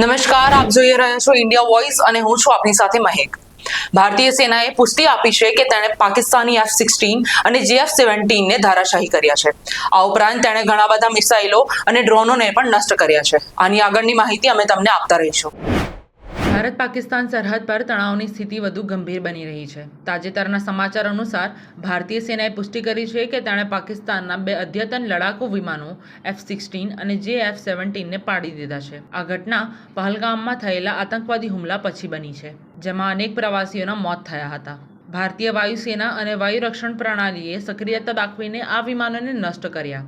નમસ્કાર, આપ જોઈ રહ્યા છો ઇન્ડિયા વોઇસ અને હું છું આપની સાથે મહેક. ભારતીય સેનાએ પુષ્ટિ આપી છે કે તેણે પાકિસ્તાની એફ સિક્સટીન અને જેએફ સેવન્ટીનને ધારાશાહી કર્યા છે. આ ઉપરાંત તેણે ઘણા બધા મિસાઇલો અને ડ્રોનોને પણ નષ્ટ કર્યા છે. આની આગળની માહિતી અમે તમને આપતા રહીશું. ભારત પાકિસ્તાન સરહદ પર તણાવની સ્થિતિ વધુ ગંભીર બની રહી છે. તાજેતરના સમાચાર અનુસાર, ભારતીય સેનાએ પુષ્ટિ કરી છે કે તેણે પાકિસ્તાનના બે અદ્યતન લડાકુ વિમાનો એફ સિક્સટીન અને જે એફ સેવન્ટીનને પાડી દીધા છે. આ ઘટના પહલગામમાં થયેલા આતંકવાદી હુમલા પછી બની છે, જેમાં અનેક પ્રવાસીઓના મોત થયા હતા. ભારતીય વાયુસેના અને વાયુ રક્ષણ પ્રણાલીએ સક્રિયતા દાખવીને આ વિમાનોને નષ્ટ કર્યા.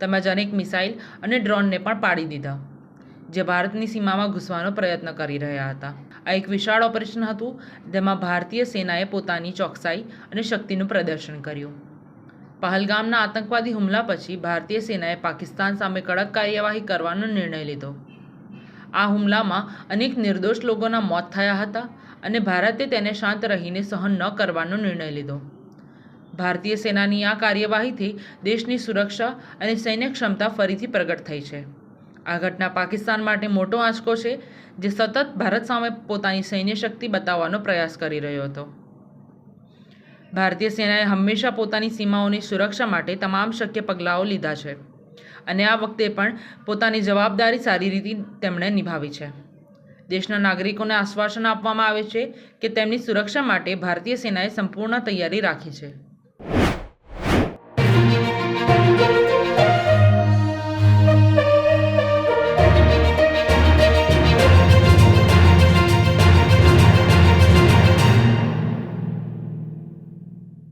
તેમજ અનેક મિસાઇલ અને ડ્રોનને પણ પાડી દીધા. જે ભારતની સીમામાં ઘૂસવાનો પ્રયત્ન કરી રહ્યા હતા. આ એક વિશાળ ઓપરેશન હતું, જેમાં ભારતીય સેનાએ પોતાની ચોકસાઈ અને શક્તિનું પ્રદર્શન કર્યું. પહલગામના આતંકવાદી હુમલા પછી ભારતીય સેનાએ પાકિસ્તાન સામે કડક કાર્યવાહી કરવાનો નિર્ણય લીધો. આ હુમલામાં અનેક નિર્દોષ લોકોના મોત થયા હતા અને ભારતે તેને શાંત રહીને સહન ન કરવાનો નિર્ણય લીધો. ભારતીય સેનાની આ કાર્યવાહીથી દેશની સુરક્ષા અને સૈન્ય ક્ષમતા ફરીથી પ્રગટ થઈ છે. આ ઘટના પાકિસ્તાન માટે મોટો આંચકો છે, જે સતત ભારત સામે પોતાની સૈન્ય શક્તિ બતાવવાનો પ્રયાસ કરી રહ્યો હતો. ભારતીય સેનાએ હંમેશા પોતાની સીમાઓની સુરક્ષા માટે તમામ શક્ય પગલાઓ લીધા છે અને આ વખતે પણ પોતાની જવાબદારી સારી રીતે તેમણે નિભાવી છે. દેશના નાગરિકોને આશ્વાસન આપવામાં આવે છે કે તેમની સુરક્ષા માટે ભારતીય સેનાએ સંપૂર્ણ તૈયારી રાખી છે.